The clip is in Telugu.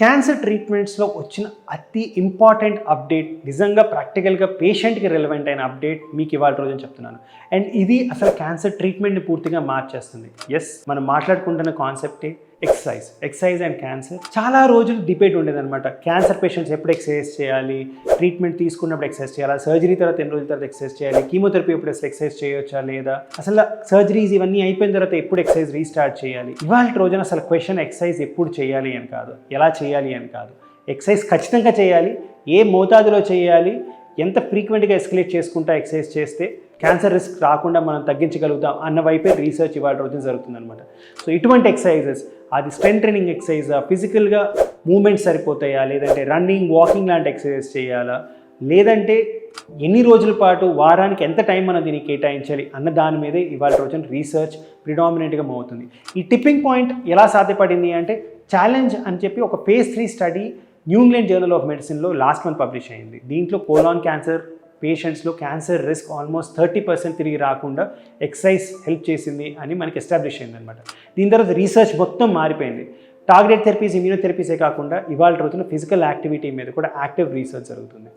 క్యాన్సర్ ట్రీట్మెంట్స్లో వచ్చిన అతి ఇంపార్టెంట్ అప్డేట్ నిజంగా ప్రాక్టికల్గా పేషెంట్కి రిలవెంట్ అయిన అప్డేట్ మీకు ఇవాళ రోజున చెప్తున్నాను. అండ్ ఇది అసలు క్యాన్సర్ ట్రీట్మెంట్ని పూర్తిగా మార్చేస్తుంది. ఎస్ మనం మాట్లాడుకుంటున్న కాన్సెప్టే ఎక్సర్సైజ్ ఎక్సర్సైజ్ అండ్ క్యాన్సర్ చాలా రోజులు డిబేట్ ఉండేదన్నమాట. క్యాన్సర్ పేషెంట్స్ ఎప్పుడు ఎక్సర్సైజ్ చేయాలి? ట్రీట్మెంట్ తీసుకున్నప్పుడు ఎక్సర్సైజ్ చేయాలా? సర్జరీ తర్వాత ఎన్ని రోజుల తర్వాత ఎక్సర్సైజ్ చేయాలి? కీమోథెరపీ ఎప్పుడు ఎక్సర్సైజ్ చేయొచ్చా లేదా? అసలు సర్జరీస్ ఇవన్నీ అయిపోయిన తర్వాత ఎప్పుడు ఎక్సర్సైజ్ రీస్టార్ట్ చేయాలి? ఇవాళ రోజున అసలు క్వశ్చన్ ఎక్సర్సైజ్ ఎప్పుడు చేయాలి అని కాదు. ఎలా చేయాలి అని కాదు. ఎక్సర్సైజ్ ఖచ్చితంగా చేయాలి. ఏ మోతాదులో చేయాలి? ఎంత ఫ్రీక్వెంట్గా ఎస్కలేట్ చేసుకుంటా ఎక్సర్సైజ్ చేస్తే క్యాన్సర్ రిస్క్ రాకుండా మనం తగ్గించగలుగుతాం అన్న వైపే రీసెర్చ్ ఇవాళ రోజున జరుగుతుందన్నమాట. సో ఇటువంటి ఎక్సర్సైజెస్ అది స్ట్రెంగ్ ట్రైనింగ్ ఎక్సర్సైజ్ ఫిజికల్గా మూమెంట్స్ సరిపోతాయా? లేదంటే రన్నింగ్ వాకింగ్ లాంటి ఎక్సర్సైజ్ చేయాలా? లేదంటే ఎన్ని రోజుల పాటు వారానికి ఎంత టైం మనం దీనికి కేటాయించాలి అన్న దాని మీదే ఇవాళ రోజున రీసెర్చ్ ప్రిడామినెంట్గా అవుతుంది ఈ టిప్పింగ్ పాయింట్ ఎలా సాధ్యపడింది అంటే ఛాలెంజ్ అని చెప్పి ఒక phase three study New England journal of మెడిసిన్లో లాస్ట్ మంత్ పబ్లిష్ అయింది. దీంట్లో colon cancer పేషెంట్స్లో cancer risk almost thirty percent తిరిగి రాకుండా ఎక్సైజ్ హెల్ప్ చేసింది అని మనకి ఎస్టాబ్లిష్ అయింది అనమాట దీని తర్వాత రీసెర్చ్ మొత్తం మారిపోయింది. టార్గెట్ థెరపీస్ ఇమ్యూనోథెరపీసే కాకుండా ఇవాళ రోజున ఫిజికల్ యాక్టివిటీ మీద కూడా యాక్టివ్ రీసెర్చ్ జరుగుతుంది.